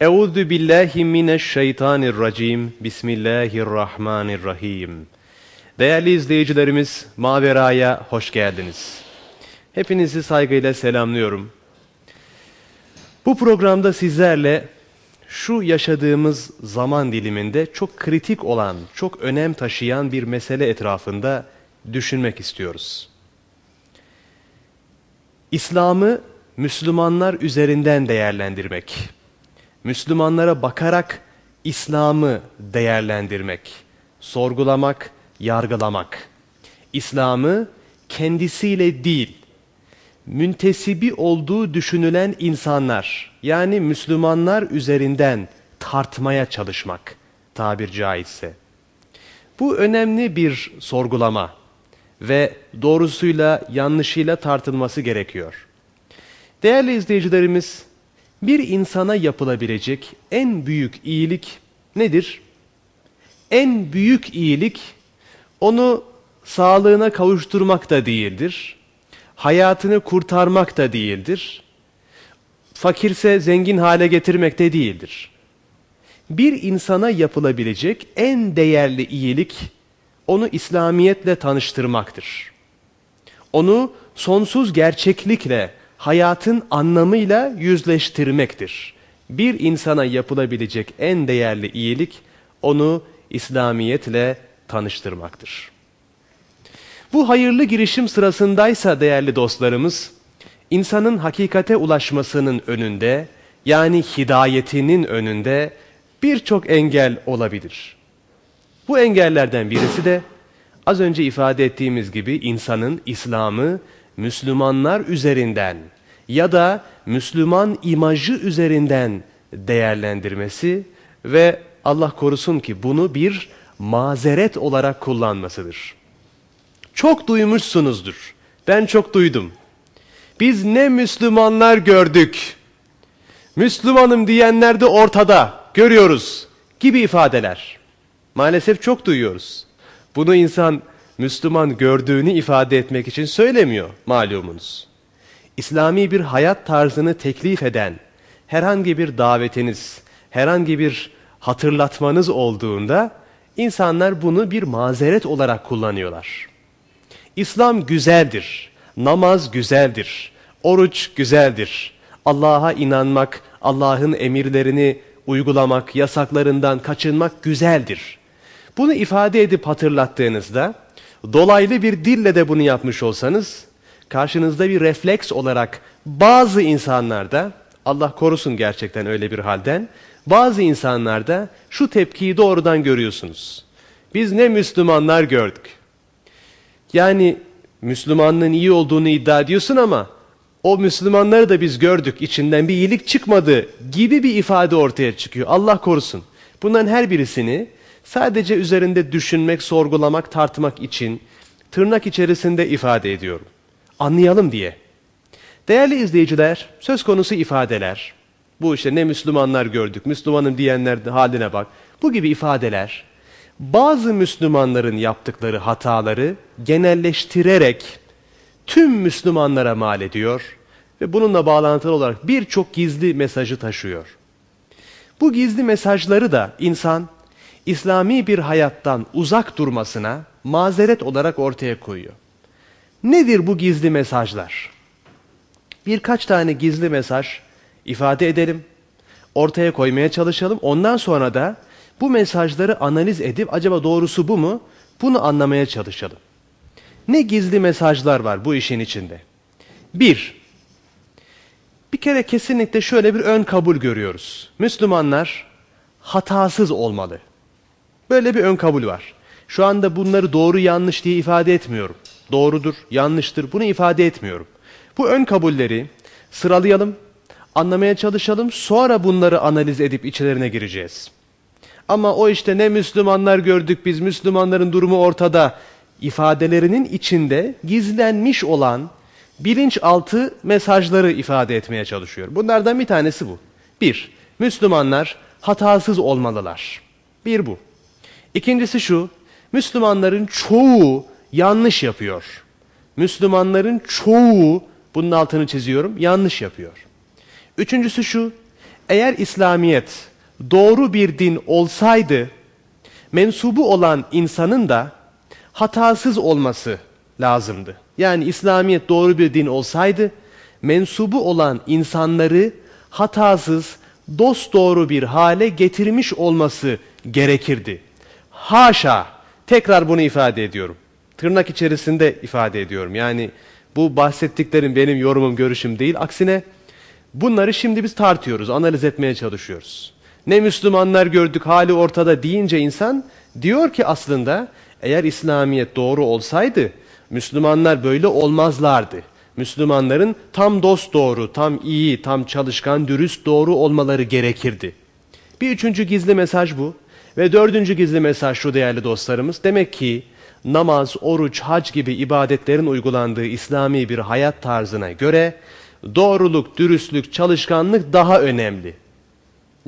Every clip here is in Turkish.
Euzu billahi mineşşeytanirracim. Bismillahirrahmanirrahim. Değerli izleyicilerimiz, Mavera'ya hoş geldiniz. Hepinizi saygıyla selamlıyorum. Bu programda sizlerle şu yaşadığımız zaman diliminde çok kritik olan, çok önem taşıyan bir mesele etrafında düşünmek istiyoruz. İslam'ı Müslümanlar üzerinden değerlendirmek. Müslümanlara bakarak İslam'ı değerlendirmek, sorgulamak, yargılamak. İslam'ı kendisiyle değil, müntesibi olduğu düşünülen insanlar, yani Müslümanlar üzerinden tartmaya çalışmak tabir caizse. Bu önemli bir sorgulama ve doğrusuyla yanlışıyla tartılması gerekiyor. Değerli izleyicilerimiz, bir insana yapılabilecek en büyük iyilik nedir? En büyük iyilik onu sağlığına kavuşturmak da değildir. Hayatını kurtarmak da değildir. Fakirse zengin hale getirmek de değildir. Bir insana yapılabilecek en değerli iyilik onu İslamiyetle tanıştırmaktır. Onu sonsuz gerçeklikle hayatın anlamıyla yüzleştirmektir. Bir insana yapılabilecek en değerli iyilik onu İslamiyetle tanıştırmaktır. Bu hayırlı girişim sırasındaysa değerli dostlarımız, insanın hakikate ulaşmasının önünde, yani hidayetinin önünde birçok engel olabilir. Bu engellerden birisi de az önce ifade ettiğimiz gibi insanın İslam'ı Müslümanlar üzerinden ya da Müslüman imajı üzerinden değerlendirmesi ve Allah korusun ki bunu bir mazeret olarak kullanmasıdır. Çok duymuşsunuzdur. Ben çok duydum. Biz ne Müslümanlar gördük. Müslümanım diyenler de ortada. Görüyoruz gibi ifadeler. Maalesef çok duyuyoruz. Bunu insan Müslüman gördüğünü ifade etmek için söylemiyor malumunuz. İslami bir hayat tarzını teklif eden herhangi bir davetiniz, herhangi bir hatırlatmanız olduğunda insanlar bunu bir mazeret olarak kullanıyorlar. İslam güzeldir, namaz güzeldir, oruç güzeldir. Allah'a inanmak, Allah'ın emirlerini uygulamak, yasaklarından kaçınmak güzeldir. Bunu ifade edip hatırlattığınızda dolaylı bir dille de bunu yapmış olsanız karşınızda bir refleks olarak bazı insanlarda Allah korusun gerçekten öyle bir halden bazı insanlarda şu tepkiyi doğrudan görüyorsunuz. Biz ne Müslümanlar gördük. Yani Müslümanlığın iyi olduğunu iddia ediyorsun ama o Müslümanları da biz gördük içinden bir iyilik çıkmadı gibi bir ifade ortaya çıkıyor. Allah korusun. Bunların her birisini sadece üzerinde düşünmek, sorgulamak, tartmak için tırnak içerisinde ifade ediyorum. Anlayalım diye. Değerli izleyiciler, söz konusu ifadeler, bu işte ne Müslümanlar gördük, Müslümanım diyenler haline bak, bu gibi ifadeler, bazı Müslümanların yaptıkları hataları genelleştirerek tüm Müslümanlara mal ediyor ve bununla bağlantılı olarak birçok gizli mesajı taşıyor. Bu gizli mesajları da insan İslami bir hayattan uzak durmasına mazeret olarak ortaya koyuyor. Nedir bu gizli mesajlar? Birkaç tane gizli mesaj ifade edelim, ortaya koymaya çalışalım. Ondan sonra da bu mesajları analiz edip acaba doğrusu bu mu? Bunu anlamaya çalışalım. Ne gizli mesajlar var bu işin içinde? Bir, bir kere kesinlikle şöyle bir ön kabul görüyoruz. Müslümanlar hatasız olmalı. Böyle bir ön kabul var. Şu anda bunları doğru yanlış diye ifade etmiyorum. Doğrudur, yanlıştır bunu ifade etmiyorum. Bu ön kabulleri sıralayalım, anlamaya çalışalım. Sonra bunları analiz edip içlerine gireceğiz. Ama o işte ne Müslümanlar gördük biz Müslümanların durumu ortada ifadelerinin içinde gizlenmiş olan bilinçaltı mesajları ifade etmeye çalışıyor. Bunlardan bir tanesi bu. Bir, Müslümanlar hatasız olmalılar. Bir bu. İkincisi şu, Müslümanların çoğu yanlış yapıyor. Müslümanların çoğu, bunun altını çiziyorum, yanlış yapıyor. Üçüncüsü şu, Eğer İslamiyet doğru bir din olsaydı mensubu olan insanın da hatasız olması lazımdı. Yani İslamiyet doğru bir din olsaydı mensubu olan insanları hatasız, dost doğru bir hale getirmiş olması gerekirdi. Haşa, tekrar bunu ifade ediyorum. Tırnak içerisinde ifade ediyorum. Yani bu bahsettiklerim benim yorumum, görüşüm değil. Aksine bunları şimdi biz tartıyoruz, analiz etmeye çalışıyoruz. Ne Müslümanlar gördük hali ortada deyince insan diyor ki aslında eğer İslamiyet doğru olsaydı Müslümanlar böyle olmazlardı. Müslümanların tam dost doğru, tam iyi, tam çalışkan, dürüst doğru olmaları gerekirdi. Bir üçüncü gizli mesaj bu. Ve dördüncü gizli mesaj şu değerli dostlarımız. Demek ki namaz, oruç, hac gibi ibadetlerin uygulandığı İslami bir hayat tarzına göre doğruluk, dürüstlük, çalışkanlık daha önemli.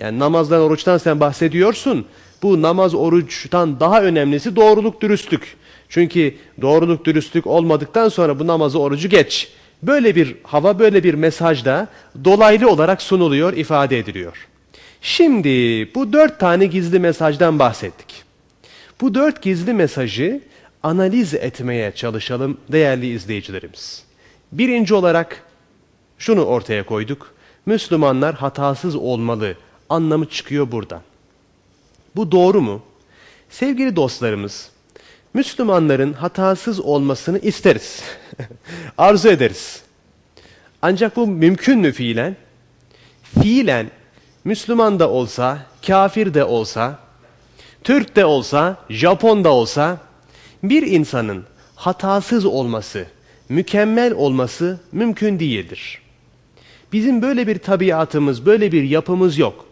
Yani namazdan, oruçtan sen bahsediyorsun. Bu namaz, oruçtan daha önemlisi doğruluk, dürüstlük. Çünkü doğruluk, dürüstlük olmadıktan sonra bu namazı, orucu geç. Böyle bir hava, böyle bir mesaj da dolaylı olarak sunuluyor, ifade ediliyor. Şimdi bu dört tane gizli mesajdan bahsettik. Bu dört gizli mesajı analiz etmeye çalışalım değerli izleyicilerimiz. Birinci olarak şunu ortaya koyduk. Müslümanlar hatasız olmalı anlamı çıkıyor buradan. Bu doğru mu? Sevgili dostlarımız, Müslümanların hatasız olmasını isteriz. Arzu ederiz. Ancak bu mümkün mü fiilen? Fiilen Müslüman da olsa, kafir de olsa, Türk de olsa, Japon da olsa bir insanın hatasız olması, mükemmel olması mümkün değildir. Bizim böyle bir tabiatımız, böyle bir yapımız yok.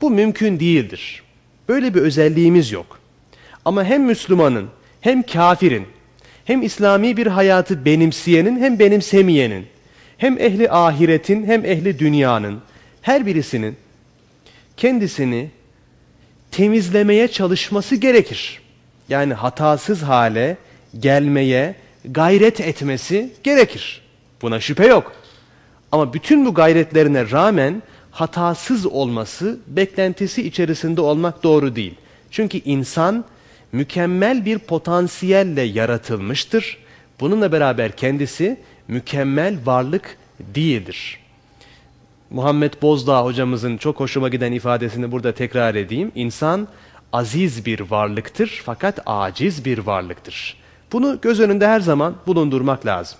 Bu mümkün değildir. Böyle bir özelliğimiz yok. Ama hem Müslümanın, hem kafirin, hem İslami bir hayatı benimseyenin, hem benimsemeyenin, hem ehli ahiretin, hem ehli dünyanın, her birisinin kendisini temizlemeye çalışması gerekir. Yani hatasız hale gelmeye gayret etmesi gerekir. Buna şüphe yok. Ama bütün bu gayretlerine rağmen hatasız olması, beklentisi içerisinde olmak doğru değil. Çünkü insan mükemmel bir potansiyelle yaratılmıştır. Bununla beraber kendisi mükemmel varlık değildir. Muhammed Bozdağ hocamızın çok hoşuma giden ifadesini burada tekrar edeyim. İnsan aziz bir varlıktır fakat aciz bir varlıktır. Bunu göz önünde her zaman bulundurmak lazım.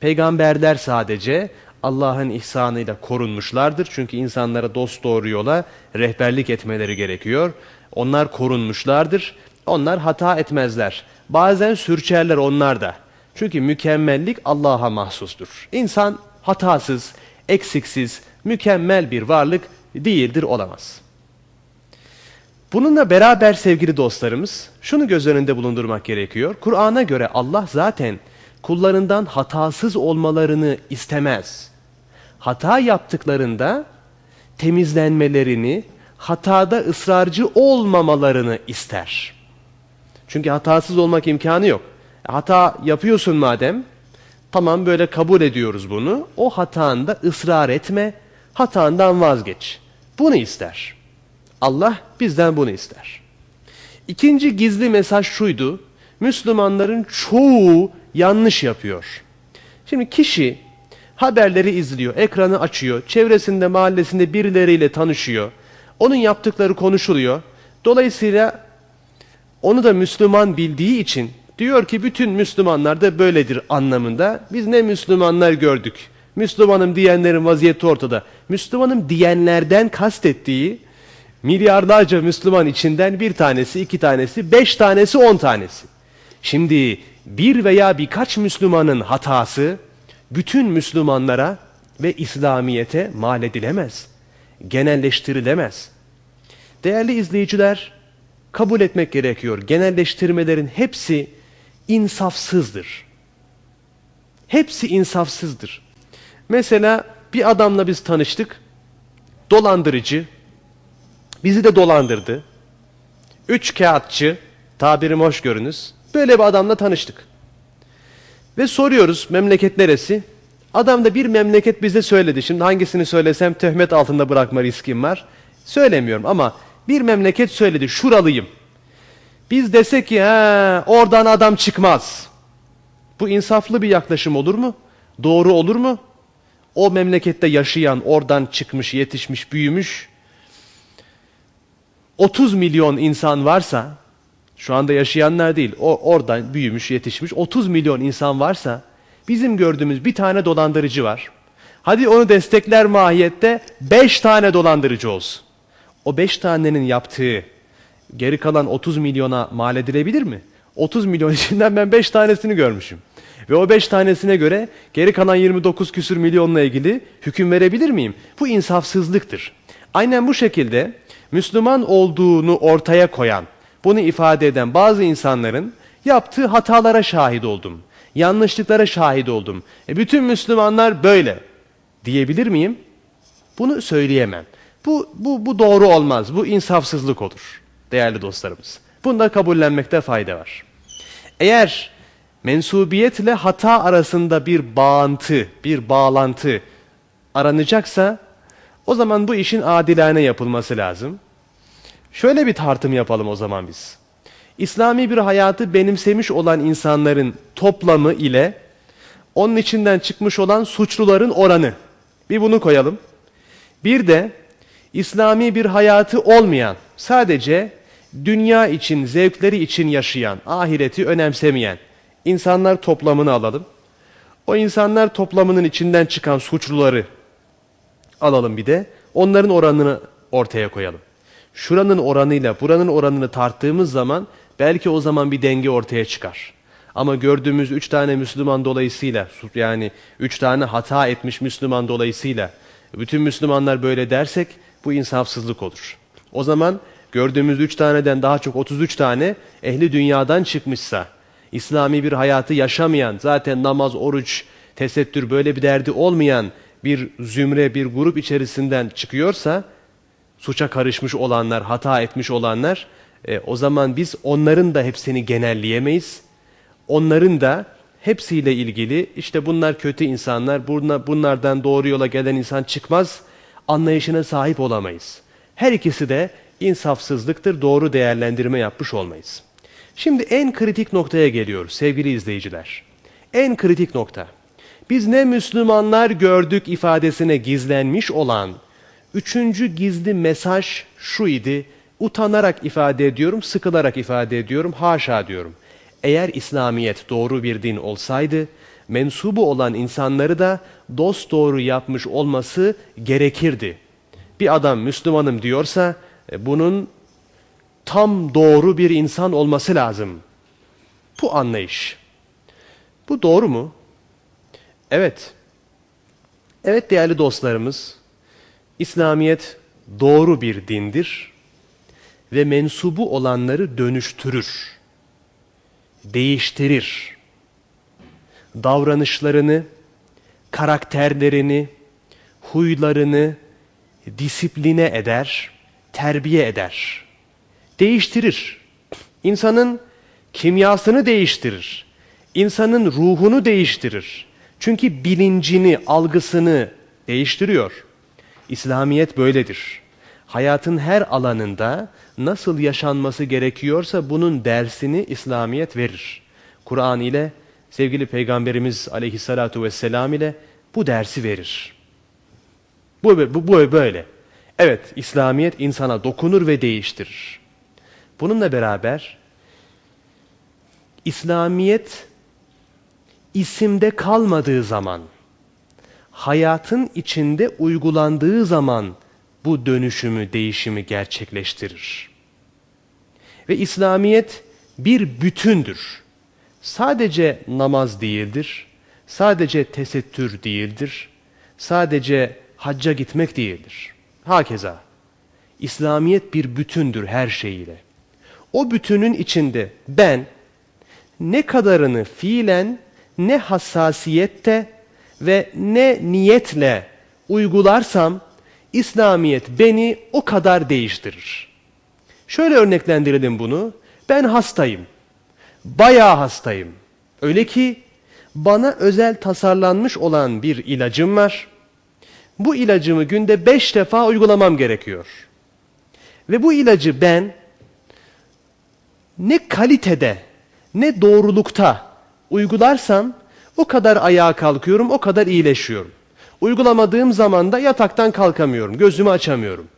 Peygamberler sadece Allah'ın ihsanıyla korunmuşlardır. Çünkü insanlara dost doğru yola rehberlik etmeleri gerekiyor. Onlar korunmuşlardır. Onlar hata etmezler. Bazen sürçerler onlar da. Çünkü mükemmellik Allah'a mahsustur. İnsan hatasız, eksiksiz, mükemmel bir varlık değildir, olamaz. Bununla beraber sevgili dostlarımız, şunu göz önünde bulundurmak gerekiyor. Kur'an'a göre Allah zaten kullarından hatasız olmalarını istemez. Hata yaptıklarında temizlenmelerini, hatada ısrarcı olmamalarını ister. Çünkü hatasız olmak imkanı yok. Hata yapıyorsun madem, tamam böyle kabul ediyoruz bunu. O hatanda ısrar etme, hatandan vazgeç. Bunu ister. Allah bizden bunu ister. İkinci gizli mesaj şuydu. Müslümanların çoğu yanlış yapıyor. Şimdi kişi haberleri izliyor, ekranı açıyor, çevresinde, mahallesinde birileriyle tanışıyor. Onun yaptıkları konuşuluyor. Dolayısıyla onu da Müslüman bildiği için diyor ki bütün Müslümanlar da böyledir anlamında. Biz ne Müslümanlar gördük. Müslümanım diyenlerin vaziyeti ortada. Müslümanım diyenlerden kastettiği milyarlarca Müslüman içinden bir tanesi, iki tanesi, beş tanesi, on tanesi. Şimdi bir veya birkaç Müslümanın hatası bütün Müslümanlara ve İslamiyete mal edilemez. Genelleştirilemez. Değerli izleyiciler, kabul etmek gerekiyor. Genelleştirmelerin hepsi insafsızdır. Hepsi insafsızdır. Mesela bir adamla biz tanıştık. Dolandırıcı. Bizi de dolandırdı. Üç kağıtçı. Tabirim hoş görünüz. Böyle bir adamla tanıştık. Ve soruyoruz memleket neresi? Adam da bir memleket bize söyledi. Şimdi hangisini söylesem töhmet altında bırakma riskim var. Söylemiyorum ama bir memleket söyledi. Şuralıyım. Biz desek ki he, oradan adam çıkmaz. Bu insaflı bir yaklaşım olur mu? Doğru olur mu? O memlekette yaşayan, oradan çıkmış, yetişmiş, büyümüş 30 milyon insan varsa şu anda yaşayanlar değil, o oradan büyümüş, yetişmiş 30 milyon insan varsa bizim gördüğümüz bir tane dolandırıcı var. Hadi onu destekler mahiyette 5 tane dolandırıcı olsun. O 5 tanenin yaptığı geri kalan 30 milyona mal edilebilir mi? 30 milyon içinden ben 5 tanesini görmüşüm. Ve o 5 tanesine göre geri kalan 29 küsür milyonla ilgili hüküm verebilir miyim? Bu insafsızlıktır. Aynen bu şekilde Müslüman olduğunu ortaya koyan, bunu ifade eden bazı insanların yaptığı hatalara şahit oldum. Yanlışlıklara şahit oldum. E bütün Müslümanlar böyle diyebilir miyim? Bunu söyleyemem. Bu, bu, bu doğru olmaz. Bu insafsızlık olur değerli dostlarımız. Bunda kabullenmekte fayda var. Eğer mensubiyetle hata arasında bir bağıntı, bir bağlantı aranacaksa o zaman bu işin adilane yapılması lazım. Şöyle bir tartım yapalım o zaman biz. İslami bir hayatı benimsemiş olan insanların toplamı ile onun içinden çıkmış olan suçluların oranı. Bir bunu koyalım. Bir de İslami bir hayatı olmayan, sadece dünya için, zevkleri için yaşayan, ahireti önemsemeyen insanlar toplamını alalım. O insanlar toplamının içinden çıkan suçluları alalım bir de. Onların oranını ortaya koyalım. Şuranın oranıyla buranın oranını tarttığımız zaman belki o zaman bir denge ortaya çıkar. Ama gördüğümüz üç tane Müslüman dolayısıyla yani üç tane hata etmiş Müslüman dolayısıyla bütün Müslümanlar böyle dersek bu insafsızlık olur. O zaman gördüğümüz üç taneden daha çok 33 tane ehli dünyadan çıkmışsa İslami bir hayatı yaşamayan zaten namaz, oruç, tesettür böyle bir derdi olmayan bir zümre, bir grup içerisinden çıkıyorsa suça karışmış olanlar, hata etmiş olanlar e, o zaman biz onların da hepsini genelleyemeyiz. Onların da hepsiyle ilgili işte bunlar kötü insanlar, bunlardan doğru yola gelen insan çıkmaz anlayışına sahip olamayız. Her ikisi de insafsızlıktır, doğru değerlendirme yapmış olmayız. Şimdi en kritik noktaya geliyoruz sevgili izleyiciler. En kritik nokta. Biz ne Müslümanlar gördük ifadesine gizlenmiş olan üçüncü gizli mesaj şu idi. Utanarak ifade ediyorum, sıkılarak ifade ediyorum, haşa diyorum. Eğer İslamiyet doğru bir din olsaydı, mensubu olan insanları da dost doğru yapmış olması gerekirdi. Bir adam Müslümanım diyorsa bunun tam doğru bir insan olması lazım. Bu anlayış. Bu doğru mu? Evet. Evet değerli dostlarımız, İslamiyet doğru bir dindir ve mensubu olanları dönüştürür, değiştirir. Davranışlarını, karakterlerini, huylarını disipline eder, terbiye eder. Değiştirir. İnsanın kimyasını değiştirir. İnsanın ruhunu değiştirir. Çünkü bilincini, algısını değiştiriyor. İslamiyet böyledir. Hayatın her alanında nasıl yaşanması gerekiyorsa bunun dersini İslamiyet verir. Kur'an ile sevgili Peygamberimiz aleyhissalatu vesselam ile bu dersi verir. Bu, bu, bu böyle. Evet, İslamiyet insana dokunur ve değiştirir. Bununla beraber İslamiyet isimde kalmadığı zaman, hayatın içinde uygulandığı zaman bu dönüşümü, değişimi gerçekleştirir. Ve İslamiyet bir bütündür. Sadece namaz değildir, sadece tesettür değildir, sadece hacca gitmek değildir. Hakeza İslamiyet bir bütündür her şeyiyle. O bütünün içinde ben ne kadarını fiilen ne hassasiyette ve ne niyetle uygularsam İslamiyet beni o kadar değiştirir. Şöyle örneklendirelim bunu. Ben hastayım. Bayağı hastayım. Öyle ki bana özel tasarlanmış olan bir ilacım var. Bu ilacımı günde beş defa uygulamam gerekiyor. Ve bu ilacı ben ne kalitede ne doğrulukta uygularsam o kadar ayağa kalkıyorum, o kadar iyileşiyorum. Uygulamadığım zaman da yataktan kalkamıyorum, gözümü açamıyorum.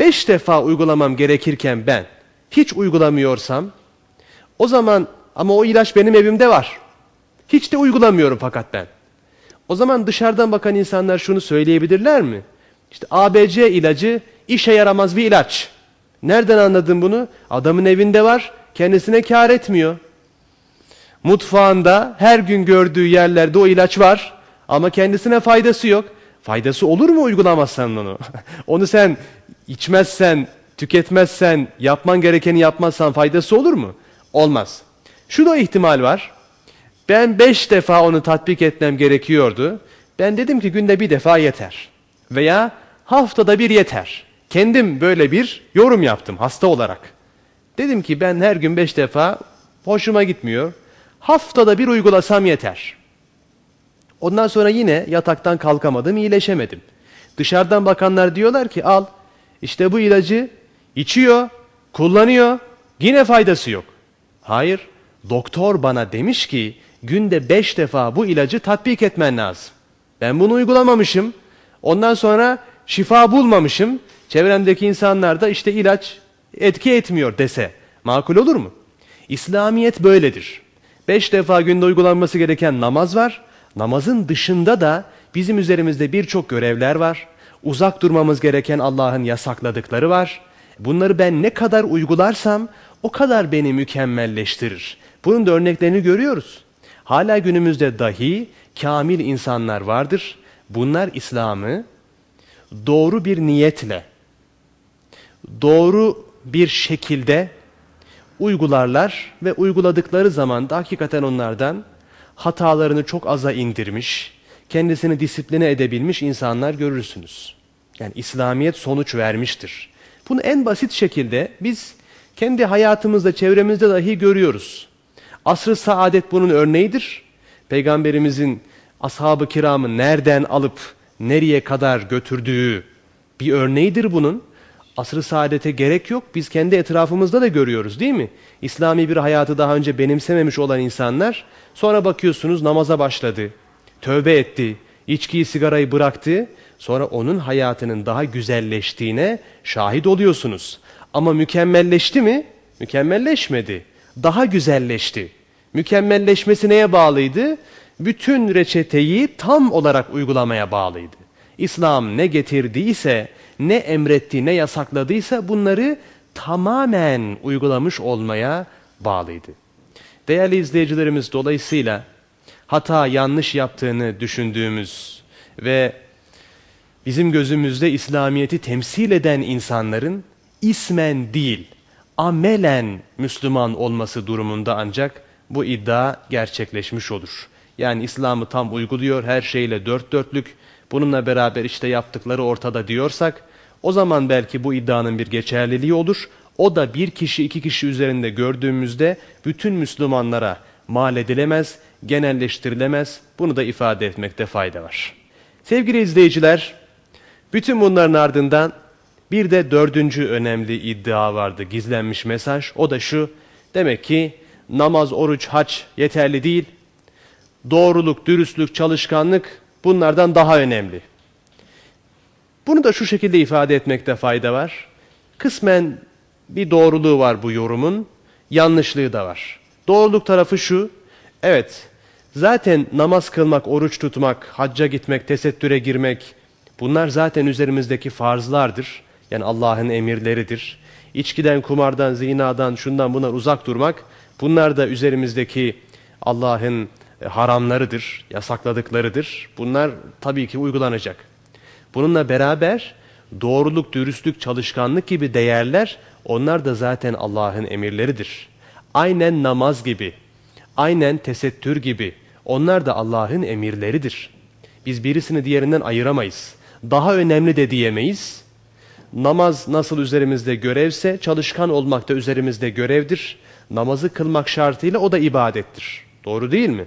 Beş defa uygulamam gerekirken ben hiç uygulamıyorsam o zaman ama o ilaç benim evimde var. Hiç de uygulamıyorum fakat ben. O zaman dışarıdan bakan insanlar şunu söyleyebilirler mi? İşte ABC ilacı işe yaramaz bir ilaç. Nereden anladın bunu? Adamın evinde var, kendisine kar etmiyor. Mutfağında her gün gördüğü yerlerde o ilaç var ama kendisine faydası yok. Faydası olur mu uygulamazsan onu? onu sen içmezsen, tüketmezsen, yapman gerekeni yapmazsan faydası olur mu? Olmaz. Şu da ihtimal var. Ben beş defa onu tatbik etmem gerekiyordu. Ben dedim ki günde bir defa yeter. Veya haftada bir yeter. Kendim böyle bir yorum yaptım hasta olarak. Dedim ki ben her gün beş defa hoşuma gitmiyor. Haftada bir uygulasam yeter. Ondan sonra yine yataktan kalkamadım, iyileşemedim. Dışarıdan bakanlar diyorlar ki al işte bu ilacı içiyor, kullanıyor, yine faydası yok. Hayır, doktor bana demiş ki günde beş defa bu ilacı tatbik etmen lazım. Ben bunu uygulamamışım. Ondan sonra şifa bulmamışım. Çevremdeki insanlar da işte ilaç etki etmiyor dese makul olur mu? İslamiyet böyledir. Beş defa günde uygulanması gereken namaz var. Namazın dışında da bizim üzerimizde birçok görevler var. Uzak durmamız gereken Allah'ın yasakladıkları var. Bunları ben ne kadar uygularsam o kadar beni mükemmelleştirir. Bunun da örneklerini görüyoruz. Hala günümüzde dahi kamil insanlar vardır. Bunlar İslam'ı doğru bir niyetle, doğru bir şekilde uygularlar ve uyguladıkları zaman da hakikaten onlardan hatalarını çok aza indirmiş, kendisini disipline edebilmiş insanlar görürsünüz. Yani İslamiyet sonuç vermiştir. Bunu en basit şekilde biz kendi hayatımızda, çevremizde dahi görüyoruz. Asr-ı saadet bunun örneğidir. Peygamberimizin ashab-ı kiramı nereden alıp nereye kadar götürdüğü bir örneğidir bunun. Asr-ı saadete gerek yok. Biz kendi etrafımızda da görüyoruz değil mi? İslami bir hayatı daha önce benimsememiş olan insanlar sonra bakıyorsunuz namaza başladı. Tövbe etti. içkiyi sigarayı bıraktı. Sonra onun hayatının daha güzelleştiğine şahit oluyorsunuz. Ama mükemmelleşti mi? Mükemmelleşmedi. Daha güzelleşti. Mükemmelleşmesi neye bağlıydı? Bütün reçeteyi tam olarak uygulamaya bağlıydı. İslam ne getirdiyse, ne emretti, ne yasakladıysa bunları tamamen uygulamış olmaya bağlıydı. Değerli izleyicilerimiz dolayısıyla hata yanlış yaptığını düşündüğümüz ve bizim gözümüzde İslamiyet'i temsil eden insanların ismen değil, amelen Müslüman olması durumunda ancak bu iddia gerçekleşmiş olur. Yani İslam'ı tam uyguluyor, her şeyle dört dörtlük, bununla beraber işte yaptıkları ortada diyorsak, o zaman belki bu iddianın bir geçerliliği olur. O da bir kişi iki kişi üzerinde gördüğümüzde bütün Müslümanlara mal edilemez, genelleştirilemez. Bunu da ifade etmekte fayda var. Sevgili izleyiciler, bütün bunların ardından bir de dördüncü önemli iddia vardı, gizlenmiş mesaj. O da şu, demek ki namaz, oruç, haç yeterli değil. Doğruluk, dürüstlük, çalışkanlık bunlardan daha önemli. Bunu da şu şekilde ifade etmekte fayda var. Kısmen bir doğruluğu var bu yorumun, yanlışlığı da var. Doğruluk tarafı şu, evet zaten namaz kılmak, oruç tutmak, hacca gitmek, tesettüre girmek bunlar zaten üzerimizdeki farzlardır. Yani Allah'ın emirleridir. İçkiden, kumardan, zinadan, şundan bunlar uzak durmak bunlar da üzerimizdeki Allah'ın e, haramlarıdır, yasakladıklarıdır. Bunlar tabii ki uygulanacak. Bununla beraber doğruluk, dürüstlük, çalışkanlık gibi değerler onlar da zaten Allah'ın emirleridir. Aynen namaz gibi, aynen tesettür gibi onlar da Allah'ın emirleridir. Biz birisini diğerinden ayıramayız. Daha önemli de diyemeyiz. Namaz nasıl üzerimizde görevse çalışkan olmak da üzerimizde görevdir. Namazı kılmak şartıyla o da ibadettir. Doğru değil mi?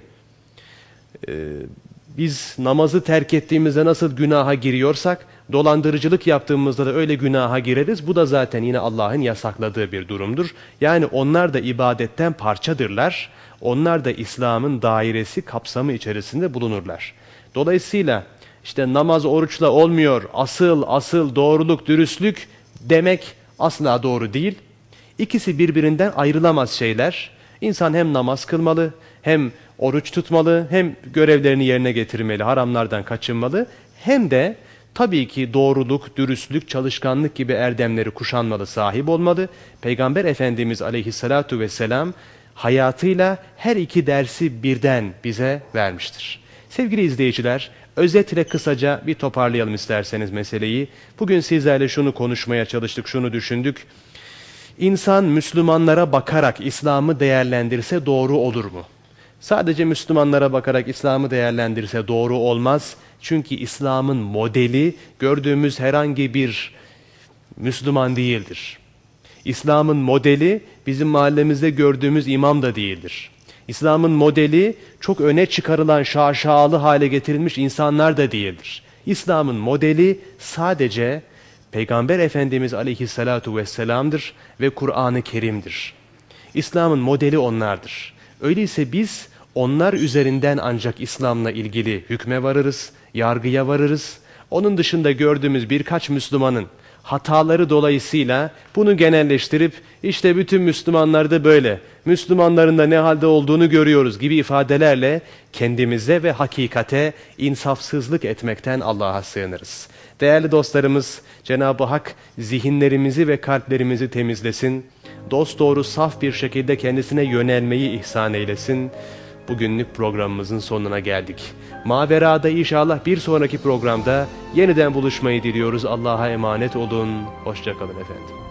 Biz namazı terk ettiğimizde nasıl günaha giriyorsak, dolandırıcılık yaptığımızda da öyle günaha gireriz. Bu da zaten yine Allah'ın yasakladığı bir durumdur. Yani onlar da ibadetten parçadırlar. Onlar da İslam'ın dairesi, kapsamı içerisinde bulunurlar. Dolayısıyla işte namaz oruçla olmuyor, asıl asıl doğruluk, dürüstlük demek asla doğru değil. İkisi birbirinden ayrılamaz şeyler. İnsan hem namaz kılmalı, hem oruç tutmalı, hem görevlerini yerine getirmeli, haramlardan kaçınmalı, hem de tabii ki doğruluk, dürüstlük, çalışkanlık gibi erdemleri kuşanmalı, sahip olmalı. Peygamber Efendimiz aleyhissalatu vesselam hayatıyla her iki dersi birden bize vermiştir. Sevgili izleyiciler, özetle kısaca bir toparlayalım isterseniz meseleyi. Bugün sizlerle şunu konuşmaya çalıştık, şunu düşündük. İnsan Müslümanlara bakarak İslam'ı değerlendirse doğru olur mu? Sadece Müslümanlara bakarak İslam'ı değerlendirse doğru olmaz. Çünkü İslam'ın modeli gördüğümüz herhangi bir Müslüman değildir. İslam'ın modeli bizim mahallemizde gördüğümüz imam da değildir. İslam'ın modeli çok öne çıkarılan şaşalı hale getirilmiş insanlar da değildir. İslam'ın modeli sadece Peygamber Efendimiz aleyhissalatu vesselam'dır ve Kur'an-ı Kerim'dir. İslam'ın modeli onlardır. Öyleyse biz onlar üzerinden ancak İslam'la ilgili hükme varırız, yargıya varırız. Onun dışında gördüğümüz birkaç Müslümanın hataları dolayısıyla bunu genelleştirip işte bütün Müslümanlar da böyle, Müslümanların da ne halde olduğunu görüyoruz gibi ifadelerle kendimize ve hakikate insafsızlık etmekten Allah'a sığınırız. Değerli dostlarımız Cenab-ı Hak zihinlerimizi ve kalplerimizi temizlesin, dosdoğru saf bir şekilde kendisine yönelmeyi ihsan eylesin. Bugünlük programımızın sonuna geldik. Mavera'da inşallah bir sonraki programda yeniden buluşmayı diliyoruz. Allah'a emanet olun. Hoşçakalın efendim.